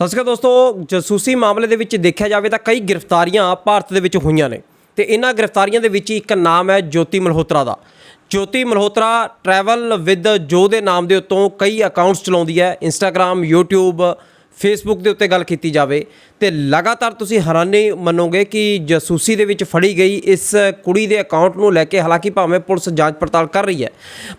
ਸਤਿ ਸ਼੍ਰੀ ਅਕਾਲ ਦੋਸਤੋ, ਜਸੂਸੀ ਮਾਮਲੇ ਦੇ ਵਿੱਚ ਦੇਖਿਆ ਜਾਵੇ ਤਾਂ ਕਈ ਗ੍ਰਿਫਤਾਰੀਆਂ ਭਾਰਤ ਦੇ ਵਿੱਚ ਹੋਈਆਂ ਨੇ। ਤੇ ਇਹਨਾਂ ਗ੍ਰਿਫਤਾਰੀਆਂ ਦੇ ਵਿੱਚ ਇੱਕ ਨਾਮ ਹੈ ਜੋਤੀ ਮਲਹੋਤਰਾ ਦਾ। Jyoti Malhotra travel with Jo ਦੇ ਨਾਮ ਦੇ ਉੱਤੋਂ ਕਈ ਅਕਾਊਂਟਸ ਚਲਾਉਂਦੀ ਹੈ ਇੰਸਟਾਗ੍ਰam YouTube ਫੇਸਬੁੱਕ ਦੇ ਉੱਤੇ ਗੱਲ ਕੀਤੀ ਜਾਵੇ। ਤੇ ਲਗਾਤਾਰ ਤੁਸੀਂ ਹੈਰਾਨੀ ਮੰਨੋਗੇ ਕਿ ਜਸੂਸੀ ਦੇ ਵਿੱਚ ਫੜੀ ਗਈ ਇਸ ਕੁੜੀ ਦੇ ਅਕਾਊਂਟ ਨੂੰ ਲੈ ਕੇ ਹਾਲਾਂਕਿ ਭਾਵੇਂ ਪੁਲਿਸ ਜਾਂਚ ਪੜਤਾਲ ਕਰ ਰਹੀ ਹੈ।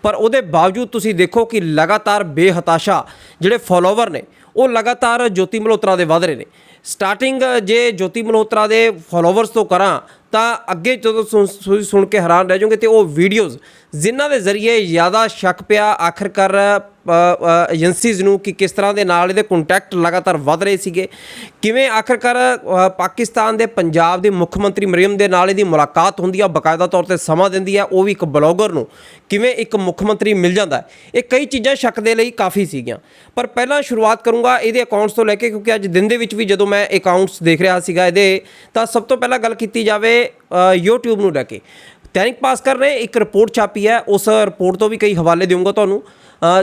ਪਰ ਉਹਦੇ ਬਾਵਜੂਦ ਤੁਸੀਂ ਦੇਖੋ ਕਿ ਲਗਾਤਾਰ ਬੇਹਤਾਸ਼ਾ ਜਿਹੜੇ ਫਾਲੋਵਰ ਨੇ ਉਹ ਲਗਾਤਾਰ ਜੋਤੀ ਮਲਹੋਤਰਾ ਦੇ ਵਧ ਰਹੇ ਨੇ। ਸਟਾਰਟਿੰਗ ਜੇ ਜੋਤੀ ਮਲਹੋਤਰਾ ਦੇ ਫਾਲੋਵਰਸ ਤੋਂ ਕਰਾਂ, ਤਾਂ ਅੱਗੇ ਜਦੋਂ ਸੁਣ- ਸੁਣ ਕੇ ਹੈਰਾਨ ਰਹਿ ਜਾਓਗੇ ਤੇ ਉਹ ਵੀਡੀਓਜ਼ ਜਿਨ੍ਹਾਂ ਦੇ ਜ਼ਰੀਏ ਜ਼ਿਆਦਾ ਸ਼ੱਕ ਪਿਆ, ਆਖਰਕਾਰ ਏਜੰਸੀਜ਼ ਨੂੰ ਕਿ ਕਿਸ ਤਰ੍ਹਾਂ ਦੇ ਨਾਲ ਇਹਦੇ ਕੰਟੈਕਟ ਲਗਾਤਾਰ ਵਧ ਰਹੇ ਸੀਗੇ। ਕਿਵੇਂ ਆਖਰਕਾਰ ਪਾਕਿਸਤਾਨ ਦੇ ਪੰਜਾਬ ਦੇ ਮੁੱਖ ਮੰਤਰੀ ਮਰੀਮ ਦੇ ਨਾਲ ਇਹਦੀ ਮੁਲਾਕਾਤ ਹੁੰਦੀ ਆ ਬਕਾਇਦਾ ਤੌਰ ਤੇ ਸਮਾਂ ਦਿੰਦੀ ਆ ਉਹ ਵੀ ਇੱਕ ਬਲੌਗਰ ਨੂੰ। ਕਿਵੇਂ ਇੱਕ ਮੁੱਖ ਮੰਤਰੀ ਮਿਲ ਜਾਂਦਾ ਇਹ ਕਈ ਚੀਜ਼ਾਂ ਸ਼ੱਕ ਦੇ ਲਈ ਕਾਫੀ ਸੀਗੀਆਂ। ਪਰ ਪਹਿਲਾਂ ਸ਼ੁਰੂਆਤ ਕਰੂੰਗਾ ਇਹਦੇ ਅਕਾਊਂਟਸ ਤੋਂ ਲੈ ਕੇ ਕਿਉਂਕਿ ਅੱਜ ਦਿਨ ਦੇ ਵਿੱਚ ਵੀ ਜਦੋਂ ਮੈਂ ਅਕਾਊਂਟਸ ਦੇਖ ਰਿਹਾ ਸੀਗਾ ਇਹਦੇ ਤਾਂ ਸਭ ਤੋਂ ਪਹਿਲਾਂ ਗੱਲ ਕੀਤੀ ਜਾਵੇ ਅ, YouTube ਨੂੰ ਲੈ ਕੇ। ਦੈਨਿਕ ਭਾਸਕਰ ਨੇ ਇੱਕ ਰਿਪੋਰਟ ਛਾਪੀ ਹੈ ਉਸ ਰਿਪੋਰਟ ਤੋਂ ਵੀ ਕਈ ਹਵਾਲੇ ਦੇਵਾਂਗਾ ਤੁਹਾਨੂੰ।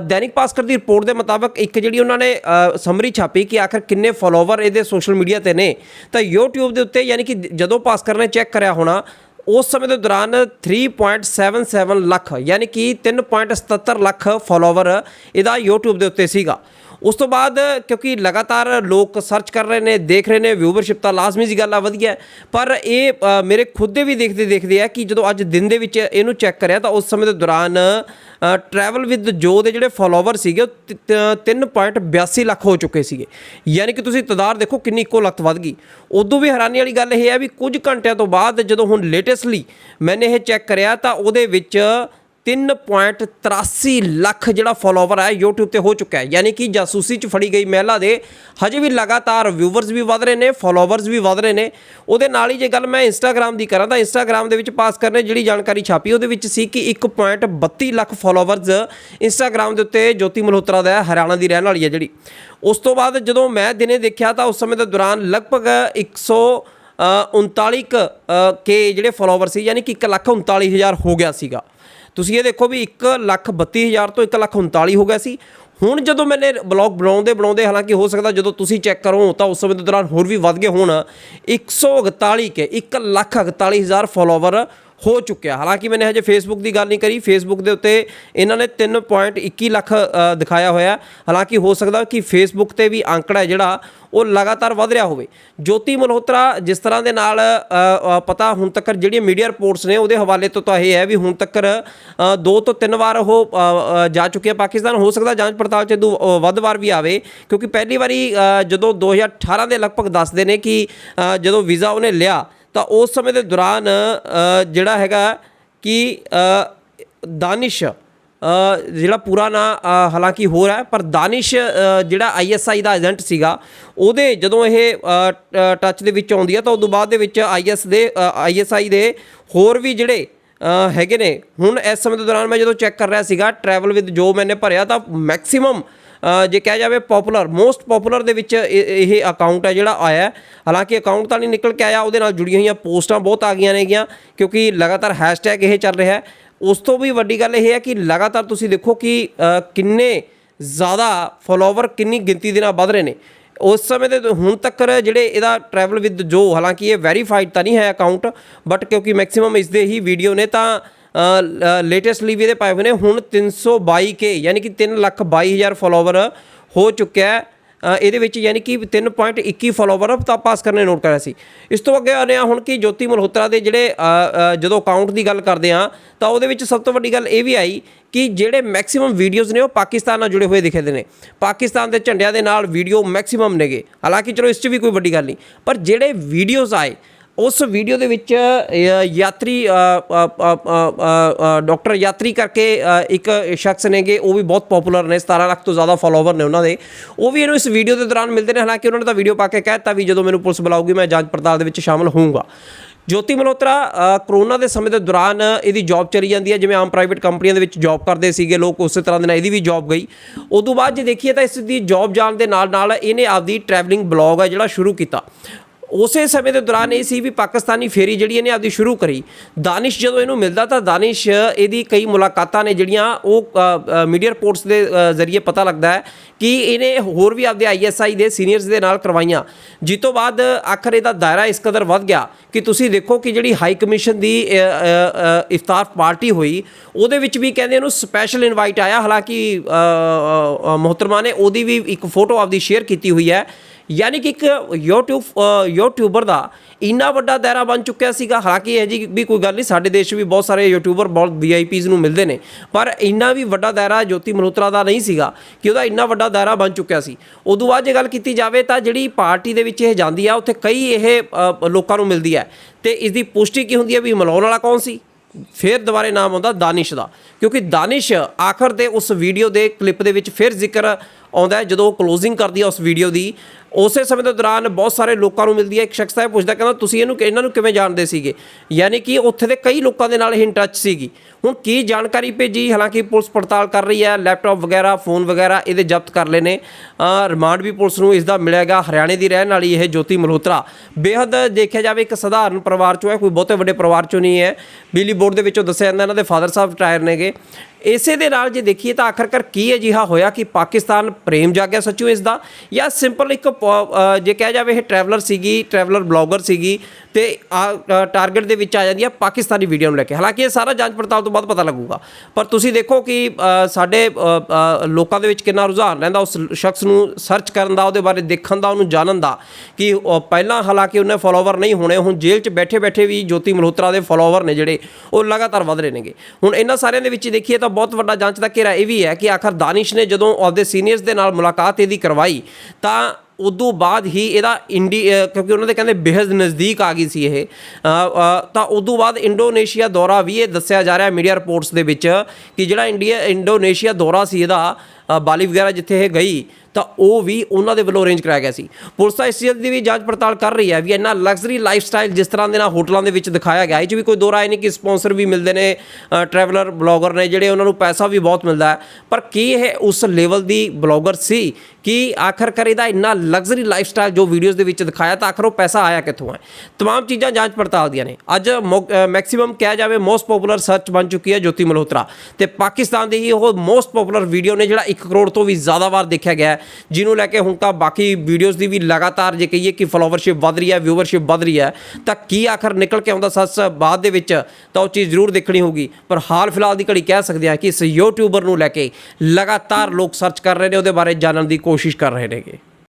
ਦੈਨਿਕ ਭਾਸਕਰ ਦੀ ਰਿਪੋਰਟ ਦੇ ਮੁਤਾਬਕ ਇੱਕ ਜਿਹੜੀ ਉਹਨਾਂ ਨੇ ਸਮਰੀ ਛਾਪੀ ਕਿ ਆਖਰ ਕਿੰਨੇ ਫਾਲੋਵਰ ਇਹਦੇ ਸੋਸ਼ਲ ਮੀਡੀਆ ਤੇ ਨੇ, ਤਾਂ YouTube ਦੇ ਉੱਤੇ ਯਾਨੀ ਕਿ ਜਦੋਂ ਭਾਸਕਰ ਨੇ ਚੈੱਕ ਕਰਿਆ ਹੋਣਾ, ਉਸ ਸਮੇਂ ਦੇ ਦੌਰਾਨ 3.77 ਲੱਖ, ਯਾਨੀ ਕਿ 3.77 ਲੱਖ ਫਾਲੋਵਰ ਇਹਦਾ YouTube ਦੇ ਉੱਤੇ ਸੀਗਾ। ਉਸ ਤੋਂ ਬਾਅਦ ਕਿਉਂਕਿ ਲਗਾਤਾਰ ਲੋਕ ਸਰਚ ਕਰ ਰਹੇ ਨੇ, ਦੇਖ ਰਹੇ ਨੇ ਵਿਊਵਰਸ਼ਿਪ ਤਾਂ ਲਾਜ਼ਮੀ ਜੀ ਗੱਲ ਆ, ਵਧੀਆ। ਪਰ ਇਹ ਮੇਰੇ ਖੁਦ ਦੇ ਵੀ ਦੇਖਦੇ ਦੇਖਦੇ ਆ ਕਿ ਜਦੋਂ ਅੱਜ ਦਿਨ ਦੇ ਵਿੱਚ ਇਹਨੂੰ ਚੈੱਕ ਕਰਿਆ ਤਾਂ ਉਸ ਸਮੇਂ ਦੇ ਦੌਰਾਨ ਟਰੈਵਲ ਵਿਦ ਜੋ ਦੇ ਜਿਹੜੇ ਫਾਲੋਵਰ ਸੀਗੇ, ਉਹ ਤ- ਤ- 3.82 ਲੱਖ ਹੋ ਚੁੱਕੇ ਸੀਗੇ। ਯਾਨੀ ਕਿ ਤੁਸੀਂ ਤਦਾਰ ਦੇਖੋ ਕਿੰਨੀ ਇੱਕੋ ਲੱਖ ਵੱਧ ਗਈ। ਉਦੋਂ ਵੀ ਹੈਰਾਨੀ ਵਾਲੀ ਗੱਲ ਇਹ ਹੈ ਵੀ ਕੁਝ ਘੰਟਿਆਂ ਤੋਂ ਬਾਅਦ ਜਦੋਂ ਹੁਣ ਲੇਟੈਸਟਲੀ ਮੈਨੇ ਇਹ ਚੈੱਕ ਕਰਿਆ ਤਾਂ ਉਹਦੇ ਵਿੱਚ 3.83 ਲੱਖ ਜਿਹੜਾ ਫਾਲੋਵਰ ਹੈ YouTube ਤੇ ਹੋ ਚੁੱਕਾ ਹੈ। ਯਾਨੀ ਕਿ ਜਾਸੂਸੀ ਚ ਫੜੀ ਗਈ ਮਹਿਲਾ ਦੇ। ਹਜੇ ਵੀ ਲਗਾਤਾਰ ਵਿਊਵਰਸ ਵੀ ਵਧ ਰਹੇ ਨੇ ਫਾਲੋਵਰਸ ਵੀ ਵਧ ਰਹੇ ਨੇ। ਉਹਦੇ ਨਾਲ ਹੀ ਜੇ ਗੱਲ ਮੈਂ Instagram ਦੀ ਕਰਾਂ ਤਾਂ Instagram ਦੇ ਵਿੱਚ ਪਾਸ ਕਰਨੇ ਜਿਹੜੀ ਜਾਣਕਾਰੀ ਛਾਪੀ ਉਹਦੇ ਵਿੱਚ ਸੀ ਕਿ 1.32 ਲੱਖ ਫਾਲੋਵਰਸ Instagram ਦੇ ਉੱਤੇ ਜੋਤੀ ਮਲਹੋਤਰਾ ਦਾ ਹਰਿਆਣਾ ਦੀ ਰਹਿਣ ਵਾਲੀ ਹੈ ਜਿਹੜੀ। ਉਸ ਤੋਂ ਬਾਅਦ ਜਦੋਂ ਮੈਂ ਦਿਨੇ ਦੇਖਿਆ ਤਾਂ ਉਸ ਸਮੇਂ ਦੇ ਦੌਰਾਨ ਲਗਭਗ 100 ਅ, 39 ਕੇ ਜਿਹੜੇ ਫਾਲੋਵਰ ਸੀ ਯਾਨੀ ਕਿ 139000 ਹੋ ਗਿਆ ਸੀਗਾ। ਤੁਸੀਂ ਇਹ ਦੇਖੋ ਵੀ 132000 ਤੋਂ 1339 ਹੋ ਗਿਆ ਸੀ। ਹੁਣ ਜਦੋਂ ਮੈਨੇ ਬਲੌਗ ਬਣਾਉਂਦੇ ਬਣਾਉਂਦੇ ਹਾਲਾਂਕਿ ਹੋ ਸਕਦਾ ਜਦੋਂ ਤੁਸੀਂ ਚੈੱਕ ਕਰੋ ਤਾਂ ਉਸ ਸਮੇਂ ਦੇ ਦੌਰਾਨ ਹੋਰ ਵੀ ਵੱਧ ਗਏ ਹੁਣ। 141 ਕੇ 141000 ਫਾਲੋਵਰ ਹੋ ਚੁੱਕਿਆ। ਹਾਲਾਂਕਿ ਮੈਨੇ ਹਜੇ ਫੇਸਬੁੱਕ ਦੀ ਗੱਲ ਨਹੀਂ ਕਰੀ। ਫੇਸਬੁੱਕ ਦੇ ਉੱਤੇ ਇਹਨਾਂ ਨੇ 3.21 ਲੱਖ ਦਿਖਾਇਆ ਹੋਇਆ। ਹਾਲਾਂਕਿ ਹੋ ਸਕਦਾ ਕਿ ਫੇਸਬੁੱਕ ਤੇ ਵੀ ਅੰਕੜਾ ਹੈ ਜਿਹੜਾ ਉਹ ਲਗਾਤਾਰ ਵਧ ਰਿਹਾ ਹੋਵੇ। ਜੋਤੀ ਮਲਹੋਤਰਾ ਜਿਸ ਤਰ੍ਹਾਂ ਦੇ ਨਾਲ ਪਤਾ ਹੁਣ ਤੱਕ ਜਿਹੜੀਆਂ ਮੀਡੀਆ ਰਿਪੋਰਟਸ ਨੇ ਉਹਦੇ ਹਵਾਲੇ ਤੋਂ ਤਾਂ ਇਹ ਹੈ ਵੀ ਹੁਣ ਤੱਕ ਦੋ ਤੋਂ ਤਿੰਨ ਵਾਰ ਉਹ ਜਾ ਚੁੱਕੇ ਆ ਪਾਕਿਸਤਾਨ। ਹੋ ਸਕਦਾ ਜਾਂਚ ਪੜਤਾਲ ਚ ਦੋ ਵੱਧ ਵਾਰ ਵੀ ਆਵੇ ਕਿਉਂਕਿ ਪਹਿਲੀ ਵਾਰੀ ਅ, ਜਦੋਂ 2018 ਦੇ ਲਗਭਗ ਦੱਸਦੇ ਨੇ ਕਿ ਜਦੋਂ ਵੀਜ਼ਾ ਉਹਨੇ ਲਿਆ ਤਾਂ ਉਸ ਸਮੇਂ ਦੇ ਦੌਰਾਨ ਜਿਹੜਾ ਹੈਗਾ ਕਿ ਦਾਨਿਸ਼ ਜਿਹੜਾ ਪੂਰਾ ਨਾਂ ਹਾਲਾਂਕਿ ਹੋਰ ਹੈ ਪਰ ਦਾਨਿਸ਼ ਅ, ਜਿਹੜਾ ਆਈਐਸਆਈ ਦਾ ਏਜੰਟ ਸੀਗਾ ਉਹਦੇ ਜਦੋਂ ਇਹ ਟੱਚ ਦੇ ਵਿੱਚ ਆਉਂਦੀ ਹੈ ਤਾਂ ਉਦੋਂ ਬਾਅਦ ਦੇ ਵਿੱਚ ਆਈਐਸ ਦੇ ਆਈਐਸਆਈ ਦੇ ਹੋਰ ਵੀ ਜਿਹੜੇ ਹੈਗੇ ਨੇ ਹੁਣ ਇਸ ਸਮੇਂ ਦੇ ਦੌਰਾਨ ਮੈਂ ਜਦੋਂ ਚੈੱਕ ਕਰ ਰਿਹਾ ਸੀਗਾ ਟਰੈਵਲ ਵਿਦ ਜੋ ਮੈਨੇ ਭਰਿਆ ਤਾਂ ਮੈਕਸਿਮਮ ਜੇ ਕਿਹਾ ਜਾਵੇ ਪਪੂਲਰ ਮੋਸਟ ਪਪੂਲਰ ਦੇ ਵਿੱਚ ਇਹ ਇਹ ਅਕਾਊਂਟ ਹੈ ਜਿਹੜਾ ਆਇਆ ਹਾਲਾਂਕਿ ਅਕਾਊਂਟ ਤਾਂ ਨਹੀਂ ਨਿਕਲ ਕੇ ਆਇਆ, ਉਹਦੇ ਨਾਲ ਜੁੜੀਆਂ ਹੋਈਆਂ ਪੋਸਟਾਂ ਬਹੁਤ ਆ ਗਈਆਂ ਨੇਗੀਆਂ, ਕਿਉਂਕਿ ਲਗਾਤਾਰ ਹੈਸ਼ਟੈਗ ਇਹ ਚੱਲ ਰਿਹਾ ਹੈ। ਉਸ ਤੋਂ ਵੀ ਵੱਡੀ ਗੱਲ ਇਹ ਹੈ ਕਿ ਲਗਾਤਾਰ ਤੁਸੀਂ ਦੇਖੋ ਕਿ ਕਿੰਨੇ ਜ਼ਿਆਦਾ ਫਾਲੋਵਰ ਕਿੰਨੀ ਗਿਣਤੀ ਦੇ ਨਾਲ ਵੱਧ ਰਹੇ ਨੇ। ਉਸ ਸਮੇਂ ਦੇ ਹੁਣ ਤੱਕ ਜਿਹੜੇ ਇਹਦਾ ਟਰੈਵਲ ਵਿਦ ਜੋ, ਹਾਲਾਂਕਿ ਇਹ ਵੈਰੀਫਾਈਡ ਤਾਂ ਨਹੀਂ ਹੈ ਅਕਾਊਂਟ ਬਟ ਕਿਉਂਕਿ ਮੈਕਸਿਮਮ ਇਸ ਦੇ ਹੀ ਵੀਡੀਓ ਨੇ, ਤਾਂ ਲੇਟੈਸਟਲੀ ਵੀ ਇਹਦੇ ਪਾਏ ਹੋਏ ਨੇ। ਹੁਣ 322 ਕੇ, ਯਾਨੀ ਕਿ 3 ਲੱਖ 22000 ਫਾਲੋਵਰ ਹੋ ਚੁੱਕਿਆ ਹੈ। ਇਹਦੇ ਵਿੱਚ ਯਾਨੀ ਕਿ 3.21 ਫਾਲੋਵਰ ਤਾਂ ਪਾਸ ਕਰਨੇ ਨੋਟ ਕਰਿਆ ਸੀ। ਇਸ ਤੋਂ ਅੱਗੇ ਆਨੇ ਆ ਹੁਣ ਕਿ ਜੋਤੀ ਮਲਹੋਤਰਾ ਦੇ ਜਿਹੜੇ ਜਦੋਂ ਅਕਾਊਂਟ ਦੀ ਗੱਲ ਕਰਦੇ ਆ ਤਾਂ ਉਹਦੇ ਵਿੱਚ ਸਭ ਤੋਂ ਵੱਡੀ ਗੱਲ ਇਹ ਵੀ ਆਈ ਕਿ ਜਿਹੜੇ ਮੈਕਸਿਮਮ ਵੀਡੀਓਜ਼ ਨੇ ਉਹ ਪਾਕਿਸਤਾਨ ਨਾਲ ਜੁੜੇ ਹੋਏ ਦਿਖਦੇ ਨੇ। ਪਾਕਿਸਤਾਨ ਦੇ ਝੰਡਿਆਂ ਦੇ ਨਾਲ ਵੀਡੀਓ ਮੈਕਸਿਮਮ ਨੇਗੇ। ਹਾਲਾਂਕਿ ਚਲੋ ਇਸ 'ਚ ਵੀ ਕੋਈ ਵੱਡੀ ਗੱਲ ਨਹੀਂ। ਪਰ ਜਿਹੜੇ ਵੀਡੀਓਜ਼ ਆਏ ਉਸ ਵੀਡੀਓ ਦੇ ਵਿੱਚ ਯਾਤਰੀ ਅ, ਡਾਕਟਰ ਯਾਤਰੀ ਕਰਕੇ ਇੱਕ ਸ਼ਖਸ ਨੇਗੇ ਉਹ ਵੀ ਬਹੁਤ ਪਪੂਲਰ ਨੇ 17 ਲੱਖ ਤੋਂ ਜ਼ਿਆਦਾ ਫਾਲੋਵਰ ਨੇ ਉਹਨਾਂ ਦੇ। ਉਹ ਵੀ ਇਹਨੂੰ ਇਸ ਵੀਡੀਓ ਦੇ ਦੌਰਾਨ ਮਿਲਦੇ ਨੇ ਹਾਲਾਂਕਿ ਉਹਨਾਂ ਨੇ ਤਾਂ ਵੀਡੀਓ ਪਾ ਕੇ ਕਹਿਤਾ ਵੀ ਜਦੋਂ ਮੈਨੂੰ ਪੁਲਿਸ ਬੁਲਾਊਗੀ ਮੈਂ ਜਾਂਚ ਪੜਤਾਲ ਦੇ ਵਿੱਚ ਸ਼ਾਮਲ ਹੋਊਂਗਾ। ਜੋਤੀ ਮਲਹੋਤਰਾ ਕਰੋਨਾ ਦੇ ਸਮੇਂ ਦੇ ਦੌਰਾਨ ਇਹਦੀ ਜੌਬ ਚਲੀ ਜਾਂਦੀ ਹੈ ਜਿਵੇਂ ਆਮ ਪ੍ਰਾਈਵੇਟ ਕੰਪਨੀਆਂ ਦੇ ਵਿੱਚ ਜੌਬ ਕਰਦੇ ਸੀਗੇ ਲੋਕ ਉਸੇ ਤਰ੍ਹਾਂ ਦੇ ਨਾਲ ਇਹਦੀ ਵੀ ਜੌਬ ਗਈ। ਉਦੋਂ ਬਾਅਦ ਜੇ ਦੇਖੀਏ ਤਾਂ ਇਸ ਦੀ ਜੌਬ ਜਾਣ ਦੇ ਨਾਲ ਨਾਲ ਇਹਨੇ ਆਪਦੀ ਟਰੈਵਲਿੰਗ ਬਲੌਗ ਹੈ ਜਿਹੜਾ ਸ਼ੁਰੂ ਕੀਤਾ। ਉਸੇ ਸਮੇਂ ਦੇ ਦੌਰਾਨ ਇਹ ਸੀ ਵੀ ਪਾਕਿਸਤਾਨੀ ਫੇਰੀ ਜਿਹੜੀ ਇਹਨੇ ਆਪਦੀ ਸ਼ੁਰੂ ਕਰੀ। ਦਾਨਿਸ਼ ਜਦੋਂ ਇਹਨੂੰ ਮਿਲਦਾ ਤਾਂ ਦਾਨਿਸ਼ ਇਹਦੀ ਕਈ ਮੁਲਾਕਾਤਾਂ ਨੇ ਜਿਹੜੀਆਂ ਉਹ ਮੀਡੀਆ ਰਿਪੋਰਟਸ ਦੇ ਜ਼ਰੀਏ ਪਤਾ ਲੱਗਦਾ ਹੈ ਕਿ ਇਹਨੇ ਹੋਰ ਵੀ ਆਪਦੇ ਆਈਐਸਆਈ ਦੇ ਸੀਨੀਅਰਸ ਦੇ ਨਾਲ ਕਰਵਾਈਆਂ। ਜਿਸ ਤੋਂ ਬਾਅਦ ਆਖਰ ਇਹਦਾ ਦਾਇਰਾ ਇਸ ਕਦਰ ਵੱਧ ਗਿਆ ਕਿ ਤੁਸੀਂ ਦੇਖੋ ਕਿ ਜਿਹੜੀ ਹਾਈ ਕਮਿਸ਼ਨ ਦੀ ਅ, ਇਫਤਾਰ ਪਾਰਟੀ ਹੋਈ ਉਹਦੇ ਵਿੱਚ ਵੀ ਕਹਿੰਦੇ ਇਹਨੂੰ ਸਪੈਸ਼ਲ ਇਨਵਾਈਟ ਆਇਆ। ਹਾਲਾਂਕਿ ਅ, ਮੁਹਤਰਮਾ ਨੇ ਉਹਦੀ ਵੀ ਇੱਕ ਫੋਟੋ ਆਪਦੀ ਸ਼ੇਅਰ ਕੀਤੀ ਹੋਈ ਹੈ। ਯਾਨੀ ਕਿ ਇੱਕ YouTube ਯੂਟਿਊਬਰ ਦਾ ਇੰਨਾ ਵੱਡਾ ਦਾਇਰਾ ਬਣ ਚੁੱਕਿਆ ਸੀਗਾ। ਹਾਲਾਂਕਿ ਇਹ ਜੀ ਵੀ ਕੋਈ ਗੱਲ ਨਹੀਂ, ਸਾਡੇ ਦੇਸ਼ 'ਚ ਵੀ ਬਹੁਤ ਸਾਰੇ ਯੂਟਿਊਬਰ ਬਹੁਤ ਵੀਆਈਪੀਜ਼ ਨੂੰ ਮਿਲਦੇ ਨੇ। ਪਰ ਇੰਨਾ ਵੀ ਵੱਡਾ ਦਾਇਰਾ ਜੋਤੀ ਮਲਹੋਤਰਾ ਦਾ ਨਹੀਂ ਸੀਗਾ ਕਿ ਉਹਦਾ ਇੰਨਾ ਵੱਡਾ ਦਾਇਰਾ ਬਣ ਚੁੱਕਿਆ ਸੀ। ਉਦੋਂ ਬਾਅਦ ਜੇ ਗੱਲ ਕੀਤੀ ਜਾਵੇ ਤਾਂ ਜਿਹੜੀ ਪਾਰਟੀ ਦੇ ਵਿੱਚ ਇਹ ਜਾਂਦੀ ਆ, ਉੱਥੇ ਕਈ ਇਹ ਲੋਕਾਂ ਨੂੰ ਮਿਲਦੀ ਹੈ ਤੇ ਇਸ ਦੀ ਪੁਸ਼ਟੀ ਕੀ ਹੁੰਦੀ ਹੈ ਵੀ ਮਿਲਾਉਣ ਵਾਲਾ ਕੌਣ ਸੀ? ਫਿਰ ਦੁਬਾਰੇ ਨਾਮ ਆਉਂਦਾ ਦਾਨਿਸ਼ ਦਾ। ਕਿਉਂਕਿ ਦਾਨਿਸ਼ ਆਖਰ ਦੇ ਉਸ ਵੀਡੀਓ ਦੇ ਕਲਿੱਪ ਦੇ ਵਿੱਚ ਫਿਰ ਜ਼ਿਕਰ ਆਉਂਦਾ ਜਦੋਂ ਕਲੋਜ਼ਿੰਗ ਕਰਦੀ ਹੈ ਉਸ ਵੀਡੀਓ ਦੀ। ਉਸੇ ਸਮੇਂ ਦੇ ਦੌਰਾਨ ਬਹੁਤ ਸਾਰੇ ਲੋਕਾਂ ਨੂੰ ਮਿਲਦੀ ਹੈ। ਇੱਕ ਸ਼ਖਸ ਹੈ ਪੁੱਛਦਾ ਕਹਿੰਦਾ, ਤੁਸੀਂ ਇਹਨੂੰ ਇਹਨਾਂ ਨੂੰ ਕਿਵੇਂ ਜਾਣਦੇ ਸੀਗੇ? ਯਾਨੀ ਕਿ ਉੱਥੇ ਦੇ ਕਈ ਲੋਕਾਂ ਦੇ ਨਾਲ ਇਹ ਟੱਚ ਸੀਗੀ। ਹੁਣ ਕੀ ਜਾਣਕਾਰੀ ਭੇਜੀ? ਹਾਲਾਂਕਿ ਪੁਲਿਸ ਪੜਤਾਲ ਕਰ ਰਹੀ ਹੈ ਲੈਪਟਾਪ ਵਗੈਰਾ ਫੋਨ ਵਗੈਰਾ ਇਹਦੇ ਜ਼ਬਤ ਕਰ ਲਏ ਨੇ। ਰਿਮਾਂਡ ਵੀ ਪੁਲਿਸ ਨੂੰ ਇਸ ਦਾ ਮਿਲਿਆਗਾ ਹਰਿਆਣੇ ਦੀ ਰਹਿਣ ਵਾਲੀ ਇਹ ਜੋਤੀ ਮਲਹੋਤਰਾ। ਬੇਹੱਦ ਦੇਖਿਆ ਜਾਵੇ ਇੱਕ ਸਧਾਰਨ ਪਰਿਵਾਰ ਚੋਂ ਹੈ, ਕੋਈ ਬਹੁਤੇ ਵੱਡੇ ਪਰਿਵਾਰ ਚੋਂ ਨਹੀਂ ਹੈ। ਬਿਜਲੀ ਬੋਰਡ ਦੇ ਵਿੱਚੋਂ ਦੱਸਿਆ ਜਾਂਦਾ, ਇਹਨਾਂ ਦੇ ਫਾਦਰ ਸਾਹਿਬ ਰਿਟਾਇਰ ਨੇਗੇ। ਇਸੇ ਦੇ ਨਾਲ ਜੇ ਦੇਖੀਏ ਤਾਂ ਆਖਰਕਾਰ ਕੀ ਅਜਿਹਾ ਹੋਇਆ ਕਿ ਪਾਕਿਸਤਾਨ ਪ੍ਰੇਮ ਜਾਗਿਆ ਸੱਚੂ ਇਸ ਦਾ ਜਾਂ ਸਿੰਪਲ ਇੱਕ ਜੇ ਕਿਹਾ ਜਾਵੇ ਇਹ ਟਰੈਵਲਰ ਸੀਗੀ ਟਰੈਵਲਰ ਬਲੌਗਰ ਸੀਗੀ, ਤੇ ਟਾਰਗੇਟ ਦੇ ਵਿੱਚ ਆ ਜਾਂਦੀ ਆ ਪਾਕਿਸਤਾਨੀ ਵੀਡੀਓ ਨੂੰ ਲੈ ਕੇ। ਹਾਲਾਂਕਿ ਇਹ ਸਾਰਾ ਜਾਂਚ ਪੜਤਾਲ ਤੋਂ ਬਾਅਦ ਪਤਾ ਲੱਗੂਗਾ। ਪਰ ਤੁਸੀਂ ਦੇਖੋ ਕਿ ਸਾਡੇ ਲੋਕਾਂ ਦੇ ਵਿੱਚ ਕਿੰਨਾ ਰੁਝਾਨ ਰਹਿੰਦਾ, ਉਸ ਸ਼ਖਸ ਨੂੰ ਸਰਚ ਕਰਨ ਦਾ, ਉਹਦੇ ਬਾਰੇ ਦੇਖਣ ਦਾ, ਉਹਨੂੰ ਜਾਣਨ ਦਾ ਕਿ ਪਹਿਲਾਂ ਹਾਲਾਂਕਿ ਉਹਨੇ ਫਾਲੋਵਰ ਨਹੀਂ ਹੋਣੇ, ਹੁਣ ਜੇਲ੍ਹ 'ਚ ਬੈਠੇ ਬੈਠੇ ਵੀ ਜੋਤੀ ਮਲਹੋਤਰਾ ਦੇ ਫਾਲੋਵਰ ਨੇ ਜਿਹੜੇ, ਉਹ ਲਗਾਤਾਰ ਵਧ ਰਹੇ ਨੇਗੇ। ਹੁਣ ਇਹਨਾਂ ਸਾਰਿਆਂ ਦੇ ਵਿੱਚ ਦੇਖੀਏ ਤਾਂ ਬਹੁਤ ਵੱਡਾ ਜਾਂਚ ਦਾ ਘੇਰਾ ਇਹ ਵੀ ਹੈ ਕਿ ਆਖਰ ਦਾਨਿਸ਼ ਨੇ ਜਦੋਂ ਆਪਦੇ ਸੀਨੀਅਰਸ ਦੇ ਨਾਲ ਮੁਲਾਕਾਤ ਇਹਦੀ ਕਰਵਾਈ, ਤਾਂ ਉਦੋਂ ਬਾਅਦ ਹੀ ਇਹਦਾ ਇੰਡੀ ਕਿਉਂਕਿ ਉਹਨਾਂ ਦੇ ਕਹਿੰਦੇ ਬੇਹਦ ਨਜ਼ਦੀਕ ਆ ਗਈ ਸੀ ਇਹ। ਤਾਂ ਉਦੋਂ ਬਾਅਦ ਇੰਡੋਨੇਸ਼ੀਆ ਦੌਰਾ ਵੀ ਇਹ ਦੱਸਿਆ ਜਾ ਰਿਹਾ ਮੀਡੀਆ ਰਿਪੋਰਟਸ ਦੇ ਵਿੱਚ ਕਿ ਜਿਹੜਾ ਇੰਡੀਆ, ਇੰਡੋਨੇਸ਼ੀਆ ਦੌਰਾ ਸੀ ਇਹਦਾ ਬਾਲੀ ਵਗੈਰਾ ਜਿੱਥੇ ਇਹ ਗਈ ਤਾਂ ਉਹ ਵੀ ਉਹਨਾਂ ਦੇ ਵੱਲੋਂ ਅਰੇਂਜ ਕਰਾਇਆ ਗਿਆ ਸੀ ਪੁਲਿਸ ਤਾਂ ਇਸ ਚੀਜ਼ ਦੀ ਵੀ ਜਾਂਚ ਪੜਤਾਲ ਕਰ ਰਹੀ ਹੈ ਵੀ ਇੰਨਾ ਲਗਜ਼ਰੀ ਲਾਈਫ ਸਟਾਈਲ ਜਿਸ ਤਰ੍ਹਾਂ ਦੇ ਨਾਲ ਹੋਟਲਾਂ ਦੇ ਵਿੱਚ ਦਿਖਾਇਆ ਗਿਆ ਇਹ 'ਚ ਵੀ ਕੋਈ ਦੋ ਰਾਏ ਨਹੀਂ ਕਿ ਸਪਾਂਸਰ ਵੀ ਮਿਲਦੇ ਨੇ ਟਰੈਵਲਰ ਬਲੌਗਰ ਨੇ ਜਿਹੜੇ ਉਹਨਾਂ ਨੂੰ ਪੈਸਾ ਵੀ ਬਹੁਤ ਮਿਲਦਾ ਹੈ ਪਰ ਕੀ ਇਹ ਉਸ ਲੈਵਲ ਦੀ ਬਲੌਗਰ ਸੀ ਕਿ ਆਖਰਕਾਰ ਇਹਦਾ ਇੰਨਾ ਲਗਜ਼ਰੀ ਲਾਈਫ ਸਟਾਈਲ ਜੋ ਵੀਡੀਓਜ਼ ਦੇ ਵਿੱਚ ਦਿਖਾਇਆ ਤਾਂ ਆਖਰ ਉਹ ਪੈਸਾ ਆਇਆ ਕਿੱਥੋਂ ਹੈ तमाम ਚੀਜ਼ਾਂ ਜਾਂਚ ਪੜਤਾਲ ਦੀਆਂ ਨੇ ਅੱਜ ਮੈਕਸਿਮਮ ਕਿਹਾ ਜਾਵੇ ਮੋਸਟ ਪਪੂਲਰ ਸਰਚ ਬਣ ਚੁੱਕੀ ਹੈ ਜੋਤੀ ਮਲਹੋਤਰਾ ਤੇ ਪਾਕਿਸਤਾਨ ਦੀ ਹੀ ਉਹ ਮੋਸਟ ਪਪੂਲਰ ਵੀਡੀਓ ਨੇ ਜਿਹੜਾ 1 ਕਰੋੜ ਤੋਂ ਵੀ ਜ਼ਿਆਦਾ ਵਾਰ ਦੇਖਿਆ ਗਿਆ ਹੈ, ਜਿਹਨੂੰ ਲੈ ਕੇ ਹੁਣ ਤਾਂ ਬਾਕੀ ਵੀਡੀਓਜ਼ ਦੀ ਵੀ ਲਗਾਤਾਰ ਜੇ ਕਹੀਏ ਕਿ ਫਾਲੋਵਰਸ਼ਿਪ ਵਧ ਰਹੀ ਹੈ ਵਿਊਵਰਸ਼ਿਪ ਵਧ ਰਹੀ ਹੈ ਤਾਂ ਕੀ ਆਖਰ ਨਿਕਲ ਕੇ ਆਉਂਦਾ ਸੱਸ ਬਾਅਦ ਦੇ ਵਿੱਚ ਤਾਂ ਉਹ ਚੀਜ਼ ਜ਼ਰੂਰ ਦੇਖਣੀ ਹੋਊਗੀ। ਪਰ ਹਾਲ ਫਿਲਹਾਲ ਦੀ ਘੜੀ ਕਹਿ ਸਕਦੇ ਹਾਂ ਕਿ ਇਸ ਯੂਟਿਊਬਰ ਨੂੰ ਲੈ ਕੇ ਲਗਾਤਾਰ ਲੋਕ ਸਰਚ ਕਰ ਰਹੇ ਨੇ ਉਹਦੇ ਬਾਰੇ ਜਾਣਨ ਦੀ ਕੋਸ਼ਿਸ਼ ਕਰ ਰਹੇ ਨੇਗੇ।